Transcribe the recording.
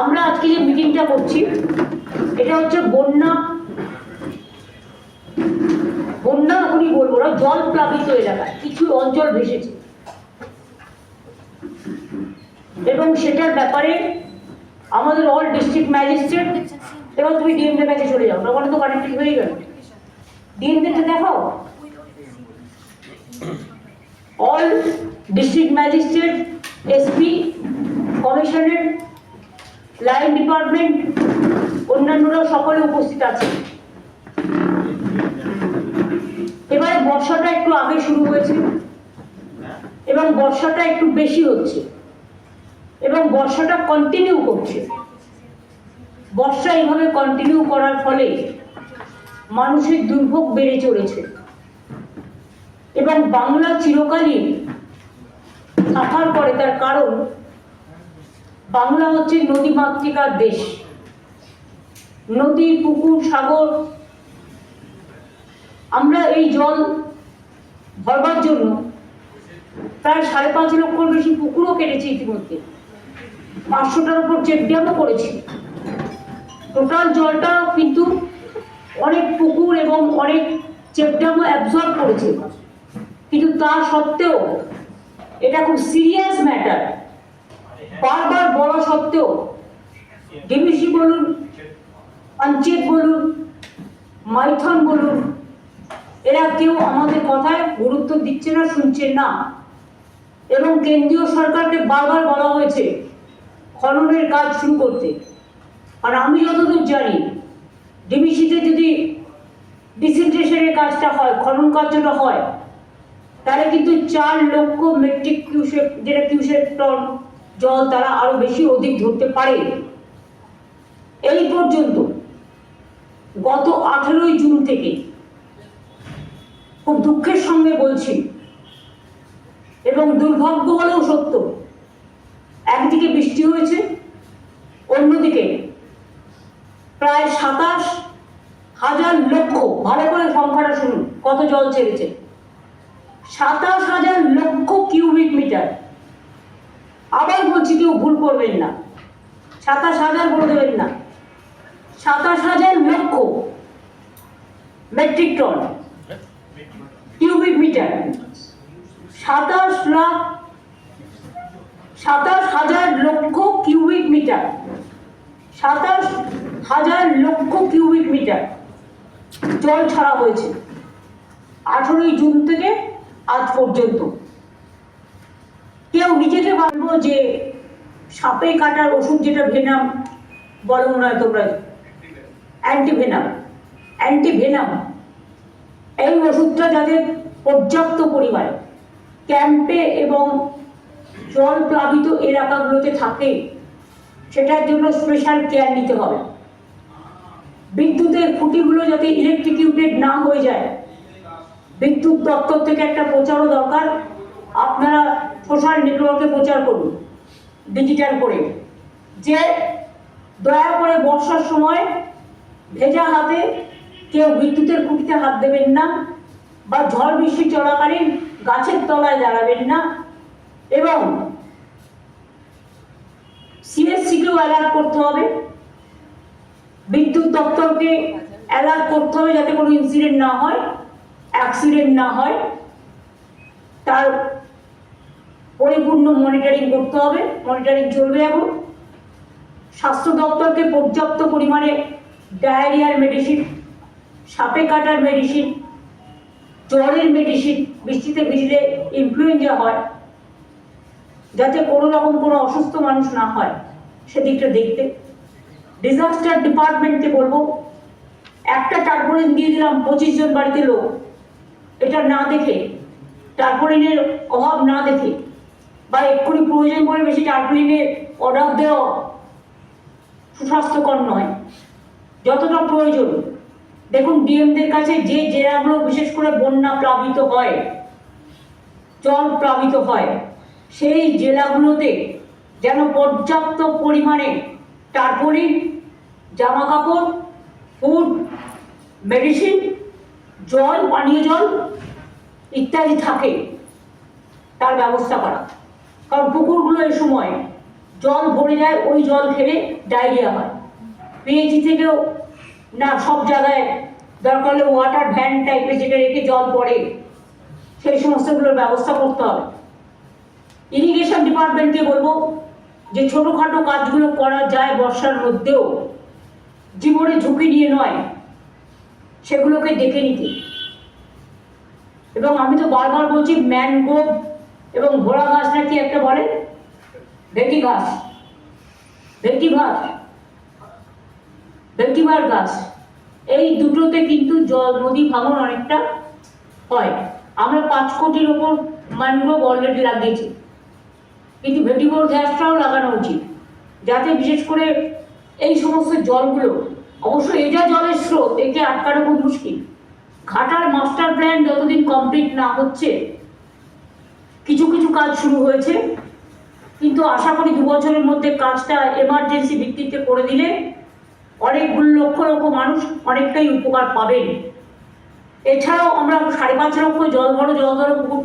আমরা আজকে যে মিটিংটা করছি, এটা হচ্ছে বন্যা। বন্যা এখনই বলব না, জল প্লাবিত এলাকায়, কিছু অঞ্চল ভেসেছে। এবং সেটার ব্যাপারে আমাদের অল ডিস্ট্রিক্ট ম্যাজিস্ট্রেট এবার তুমি ডিএমদের কাছে চলে যাও ওখানে তো কানেক্টেড হয়ে গেল। ডিএমদেরকে দেখাও। All district magistrate SP commissionerate line department অন্যান্যরা সকলে উপস্থিত আছে। এবারে বর্ষাটা একটু আগে শুরু হয়েছে, এবং বর্ষাটা একটু বেশি হচ্ছে, এবং বর্ষাটা কন্টিনিউ করছে। বর্ষা এইভাবে কন্টিনিউ করার ফলে মানুষের দুর্ভোগ বেড়ে চলেছে। এবং বাংলা চিরকালই সাফার করে তার কারণ বাংলা হচ্ছে নদী মাতৃকার দেশ। নদী, পুকুর, সাগর, আমরা এই জল ভরবার জন্য প্রায় সাড়ে পাঁচ লক্ষর বেশি পুকুরও কেটেছি ইতিমধ্যে। পাঁচশোটার উপর চেক ড্যামও করেছি। টোটাল জলটা কিন্তু অনেক পুকুর এবং অনেক চেক ড্যামও অ্যাবজর্ব করেছে। কিন্তু তা সত্ত্বেও এটা খুব সিরিয়াস ম্যাটার বারবার বলা সত্ত্বেও ডিবিসি বলুন পঞ্চায়েত বলুন, মাইথন বলুন, এরা কেউ আমাদের কথায় গুরুত্ব দিচ্ছে না, শুনছে না। এবং কেন্দ্রীয় সরকারকে বারবার বলা হয়েছে খননের কাজ শুরু করতে। আর আমি যতদূর জানি ডিবিসিতে যদি ডিসেন্ট্রেশনের কাজটা হয়, খনন কার্যটা হয়, তাহলে কিন্তু চার লক্ষ মেট্রিক কিউসেক, যেটা কিউসেক টন জল তারা আরও বেশি অধিক ধরতে পারে। এই পর্যন্ত গত আঠেরোই জুন থেকে খুব দুঃখের সঙ্গে বলছি, এবং দুর্ভাগ্য হলেও সত্য, একদিকে বৃষ্টি হয়েছে, অন্যদিকে প্রায় সাতাশ হাজার লক্ষ, ভালো করে সংখ্যাটা শুনুন, কত জল ছেড়েছে? সাতাশ হাজার লক্ষ কিউবিক মিটার। আবার বলছি কেউ ভুল করবেন না। সাতাশ হাজার বলে দেবেন না। সাতাশ হাজার লক্ষ মেট্রিক টন। Cubic metre. সাতাশ লাখ, সাতাশ হাজার লক্ষ কিউবিক মিটার। সাতাশ হাজার লক্ষ কিউবিক মিটার। জল ছাড়া হয়েছে। আঠেরোই জুন থেকে আজ পর্যন্ত। কেউ নিজেকে ভাববো যে সাপে কাটার ওষুধ যেটা ভেনাম, বলো না তোমরা অ্যান্টিভেনাম অ্যান্টিভেনাম। এই ওষুধটা যাদের পর্যাপ্ত পরিমাণে, ক্যাম্পে এবং জল প্লাবিত এলাকাগুলোতে থাকে, সেটার জন্য স্পেশাল কেয়ার নিতে হবে। বিদ্যুতের খুঁটিগুলো যাতে ইলেকট্রিকিউটেড না হয়ে যায়, বিদ্যুৎ দপ্তর থেকে একটা প্রচারও দরকার। আপনারা সোশ্যাল নেটওয়ার্কে প্রচার করুন ডিজিটাল করে। যে দয়া করে বর্ষার সময় ভেজা হাতে কেউ বিদ্যুতের খুঁটিতে হাত দেবেন না বা ঝড় বৃষ্টি চলাকালীন গাছের তলায় দাঁড়াবেন না এবং সিএসসিকেও অ্যালার্ট করতে হবে, বিদ্যুৎ দপ্তরকে অ্যালার্ট করতে হবে যাতে কোনো ইনসিডেন্ট না হয় অ্যাক্সিডেন্ট না হয়, তার পরিপূর্ণ মনিটরিং করতে হবে মনিটরিং চলবে এখন। স্বাস্থ্য দপ্তরকে পর্যাপ্ত পরিমাণে ডায়রিয়ার মেডিসিন সাপে কাটার মেডিসিন জ্বরের মেডিসিন বৃষ্টিতে ভিজলে ইনফ্লুয়েঞ্জা হয়, যাতে কোনো রকম কোনো অসুস্থ মানুষ না হয়, সেদিকটা দেখতে। ডিজাস্টার ডিপার্টমেন্টকে বলব, একটা টার্পোলিন দিয়ে দিলাম পঁচিশ জন বাড়িতে লোক। এটা না দেখে টার্পোলিনের অভাব না দেখে বা এক্ষুনি প্রয়োজন পড়ে বেশি টার্পোলিনের অর্ডার দেওয়া সুস্বাস্থ্যকর নয়। যতটা প্রয়োজন। দেখুন ডিএমদের কাছে যে জেলাগুলো বিশেষ করে বন্যা প্লাবিত হয়, জল প্লাবিত হয়, সেই জেলাগুলোতে যেন পর্যাপ্ত পরিমাণে টার্পোলিন জামা কাপড় ফুড মেডিসিন জল, পানীয় জল ইত্যাদি থাকে, তার ব্যবস্থা করা। কারণ পুকুরগুলো এই সময় জল ভরে যায়, ওই জল খেলে ডায়রিয়া হয়। পিএইচি থেকেও না, সব জায়গায় দরকার হলে ওয়াটার ভ্যান টাইপের যেটা রেখে জল পড়ে, সেই সমস্তগুলোর ব্যবস্থা করতে হবে। ইরিগেশন ডিপার্টমেন্টকে বলব যে, ছোটোখাটো কাজগুলো করা যায় বর্ষার মধ্যেও। জীবনে ঝুঁকি নিয়ে নয়, সেগুলোকে দেখে নিতে। এবং আমি তো বারবার বলছি ম্যানগ্রোভ এবং ঘোড়া গাছ নাকি একটা বলে? ভেটি ঘাস। ভেটি গাছ ভেটিভার গাছ। এই দুটোতে কিন্তু জল, নদী, ভাঙন অনেকটা হয়। আমরা পাঁচ কোটির ওপর ম্যানগ্রোভ অলরেডি লাগিয়েছি। কিন্তু ভেটিভোর গ্যাসটাও লাগানো উচিত। যাতে বিশেষ করে এই সমস্ত জলগুলো, অবশ্য এটা জলের স্রোত, একে আটকানো খুব মুশকিল। ঘাটার মাস্টার প্ল্যান যতদিন কমপ্লিট না হচ্ছে কিছু কিছু কাজ শুরু হয়েছে। কিন্তু আশা করি দু বছরের মধ্যে কাজটা এমার্জেন্সি ভিত্তিতে করে দিলে অনেকগুলো লক্ষ লক্ষ মানুষ অনেকটাই উপকার পাবেন। এছাড়াও আমরা সাড়ে পাঁচ লক্ষ জল বড় জল ধরো পুকুর